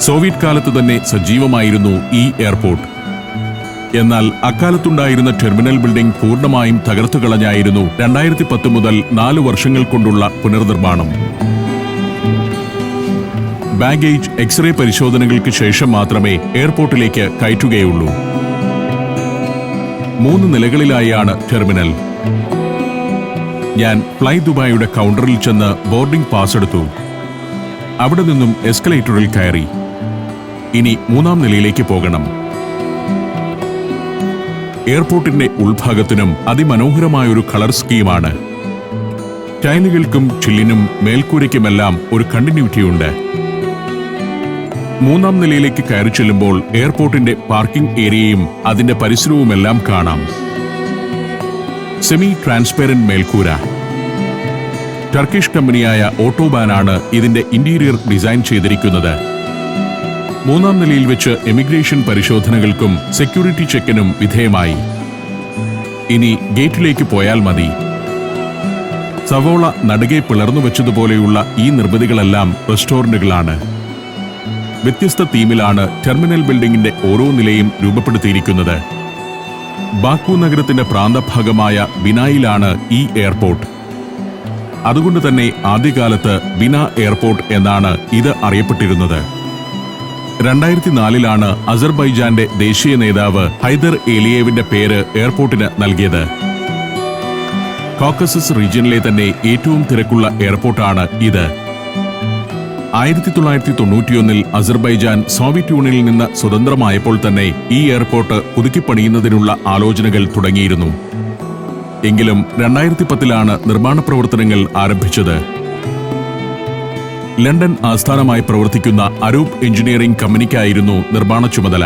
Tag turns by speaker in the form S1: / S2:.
S1: Soviet കാലത്ത് തന്നെ സജീവമായിരുന്നു ഈ എയർപോർട്ട്. എന്നാൽ അക്കാലത്തുണ്ടായിരുന്ന ടെർമിനൽ ബിൽഡിംഗ് പൂർണമായും തകർത്തു കളഞ്ഞായിരുന്നു രണ്ടായിരത്തി പത്ത് മുതൽ നാല് വർഷങ്ങൾ കൊണ്ടുള്ള പുനർനിർമ്മാണം. ബാഗേജ് എക്സ്റേ പരിശോധനകൾക്ക് ശേഷം മാത്രമേ എയർപോർട്ടിലേക്ക് കയറ്റുകയുള്ളൂ. മൂന്ന് നിലകളിലായാണ് ടെർമിനൽ. ഞാൻ ഫ്ലൈ ദുബായിയുടെ കൗണ്ടറിൽ ചെന്ന് ബോർഡിംഗ് പാസ് എടുത്തു അവിടെ നിന്നും എസ്കലേറ്ററിൽ കയറി. ഇനി മൂന്നാം നിലയിലേക്ക് പോകണം. എയർപോർട്ടിന്റെ ഉൾഭാഗത്തിനും അതിമനോഹരമായ ഒരു കളർ സ്കീമാണ്. ടൈലുകൾക്കും ചില്ലിനും മേൽക്കൂരയ്ക്കുമെല്ലാം ഒരു കണ്ടിന്യൂറ്റി ഉണ്ട് മൂന്നാം നിലയിലേക്ക് കയറി ചെല്ലുമ്പോൾ എയർപോർട്ടിന്റെ പാർക്കിംഗ് ഏരിയയും അതിന്റെ പരിസരവുമെല്ലാം കാണാം. സെമി ട്രാൻസ്പെറന്റ് മേൽക്കൂര. ടർക്കിഷ് കമ്പനിയായ ഓട്ടോബാനാണ് ഇതിന്റെ ഇന്റീരിയർ ഡിസൈൻ ചെയ്തിരിക്കുന്നത്. മൂന്നാം നിലയിൽ വെച്ച് എമിഗ്രേഷൻ പരിശോധനകൾക്കും സെക്യൂരിറ്റി ചെക്കിനും വിധേയമായി. ഇനി ഗേറ്റിലേക്ക് പോയാൽ മതി. സവോള നടുകെ പിളർന്നു വെച്ചതുപോലെയുള്ള ഈ നിർമ്മിതികളെല്ലാം റെസ്റ്റോറന്റുകളാണ്. വ്യത്യസ്ത തീമിലാണ് ടെർമിനൽ ബിൽഡിംഗിന്റെ ഓരോ നിലയും രൂപപ്പെടുത്തിയിരിക്കുന്നത്. ബാക്കു നഗരത്തിന്റെ പ്രാന്തഭാഗമായ ബിനായിലാണ് ഈ എയർപോർട്ട്. അതുകൊണ്ട് തന്നെ ആദ്യകാലത്ത് ബിന എയർപോർട്ട് എന്നാണ് ഇത് അറിയപ്പെട്ടിരുന്നത്. രണ്ടായിരത്തി നാലിലാണ് അസർബൈജാന്റെ ദേശീയ നേതാവ് ഹൈദർ ഏലിയേവിന്റെ പേര് എയർപോർട്ടിന് നൽകിയത്. കോക്കസസ് റീജിയനിലെ തന്നെ ഏറ്റവും തിരക്കുള്ള എയർപോർട്ടാണ് ഇത്. ആയിരത്തി തൊള്ളായിരത്തി തൊണ്ണൂറ്റിയൊന്നിൽ അസർബൈജാൻ സോവിയറ്റ് യൂണിയനിൽ നിന്ന് സ്വതന്ത്രമായപ്പോൾ തന്നെ ഈ എയർപോർട്ട് പുതുക്കിപ്പണിയുന്നതിനുള്ള ആലോചനകൾ തുടങ്ങിയിരുന്നു. എങ്കിലും രണ്ടായിരത്തി പത്തിലാണ് നിർമ്മാണ പ്രവർത്തനങ്ങൾ ആരംഭിച്ചത്. ലണ്ടൻ ആസ്ഥാനമായി പ്രവർത്തിക്കുന്ന അരൂപ് എഞ്ചിനീയറിംഗ് കമ്പനിക്കായിരുന്നു നിർമ്മാണ ചുമതല.